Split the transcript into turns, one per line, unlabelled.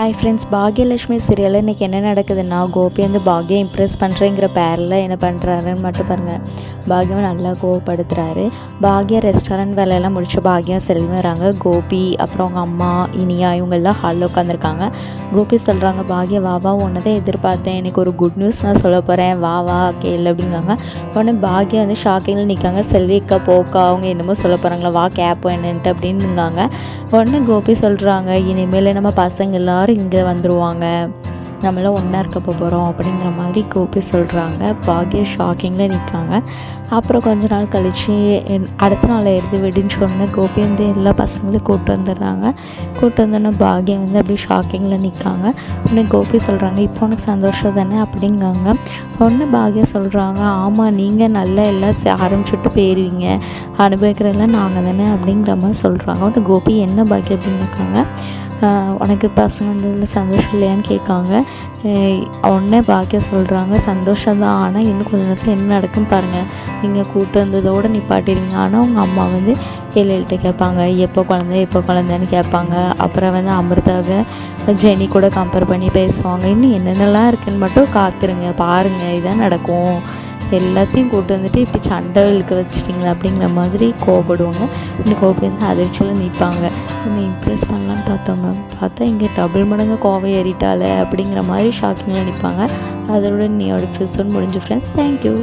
Hi friends Bhagyalakshmi சீரியலில் இன்றைக்கி என்ன நடக்குதுன்னா கோபி வந்து பாக்யா இம்ப்ரெஸ் பண்ணுறேங்கிற பேரில் என்ன பண்ணுறாருன்னு மட்டும் பாருங்கள் பாக்யம் நல்லா கோவப்படுத்துகிறாரு பாக்யா ரெஸ்டாரண்ட் வேலையெல்லாம் முடிச்சு பாக்யா செல்வி வராங்க. கோபி அப்புறம் அவங்க அம்மா இனியா இவங்கெல்லாம் ஹாலில் உட்காந்துருக்காங்க கோபி சொல்கிறாங்க பாக்யா வா வா உன்னை தான் எதிர்பார்த்தேன். எனக்கு ஒரு குட் நியூஸ் நான் சொல்ல போகிறேன் வா வா கேள் அப்படிங்காங்க உடனே பாக்யா வந்து ஷாக்கிங்கில் நிற்காங்க செல்விக்கா போக்கா அவங்க என்னமோ சொல்ல போகிறாங்களா வா கேப்போ என்னன்ட்டு அப்படின்னு இருந்தாங்க உடனே கோபி சொல்கிறாங்க இனிமேல் நம்ம பசங்க எல்லோரும் இங்கே வந்துடுவாங்க நம்மளாம் ஒன்றா இருக்க போகிறோம் அப்படிங்கிற மாதிரி கோபி சொல்கிறாங்க பாக்யா ஷாக்கிங்கில் நிற்காங்க அப்புறம் கொஞ்ச நாள் கழித்து அடுத்த நாள் இருந்து வெடிஞ்ச உடனே கோபி வந்து எல்லா பசங்களையும் கூப்பிட்டு வந்துடுறாங்க. கூப்பிட்டு வந்தோடனே பாக்யா வந்து அப்படியே ஷாக்கிங்கில் நிற்காங்க உடனே கோபி சொல்கிறாங்க இப்போ உனக்கு சந்தோஷம் தானே? அப்படிங்காங்க உடனே பாக்யா சொல்கிறாங்க ஆமாம் நீங்கள் நல்லா எல்லாம் ஆரம்பிச்சுட்டு போயிடுவீங்க அனுபவிக்கிறதெல்லாம் நாங்கள் தானே? அப்படிங்கிற மாதிரி சொல்கிறாங்க உடனே கோபி என்ன பாக்யா? அப்படின்னு இருக்காங்க உனக்கு பசங்க வந்ததில் சந்தோஷம் இல்லையான்னு கேட்காங்க உடனே பாக்கியா சொல்கிறாங்க சந்தோஷம் தான் ஆனால் இன்னும் கொஞ்ச நேரத்தில் என்ன நடக்குன்னு பாருங்கள் நீங்கள் கூட்டு வந்ததோடு நிப்பாட்டிடுவீங்க. ஆனால் உங்கள் அம்மா வந்து ஏழைகிட்ட கேட்பாங்க எப்போ குழந்த எப்போ குழந்தைன்னு கேட்பாங்க. அப்புறம் வந்து அமிர்தாவை ஜெனி கூட கம்பேர் பண்ணி பேசுவாங்க. இன்னும் என்னென்னலாம் இருக்குன்னு மட்டும் காத்துருங்க பாருங்கள் இதான் நடக்கும். எல்லாத்தையும் கூட்டு வந்துட்டு இப்படி சண்டை இழுக்க வச்சிட்டிங்களா அப்படிங்கிற மாதிரி கோவப்படுவாங்க. இன்னும் கோபம் வந்து அதிர்ச்சியில் நிற்பாங்க நம்ம இம்ப்ரெஸ் பண்ணலான்னு பார்த்தோம் மேம் பார்த்தா இங்கே டபுள் மடங்கு கோவம் ஏறிட்டாலே அப்படிங்கிற மாதிரி ஷாக்கிங்கில் நிற்பாங்க அதோட நீ எபிசோட் முடிஞ்சு ஃப்ரெண்ட்ஸ் தேங்க்யூ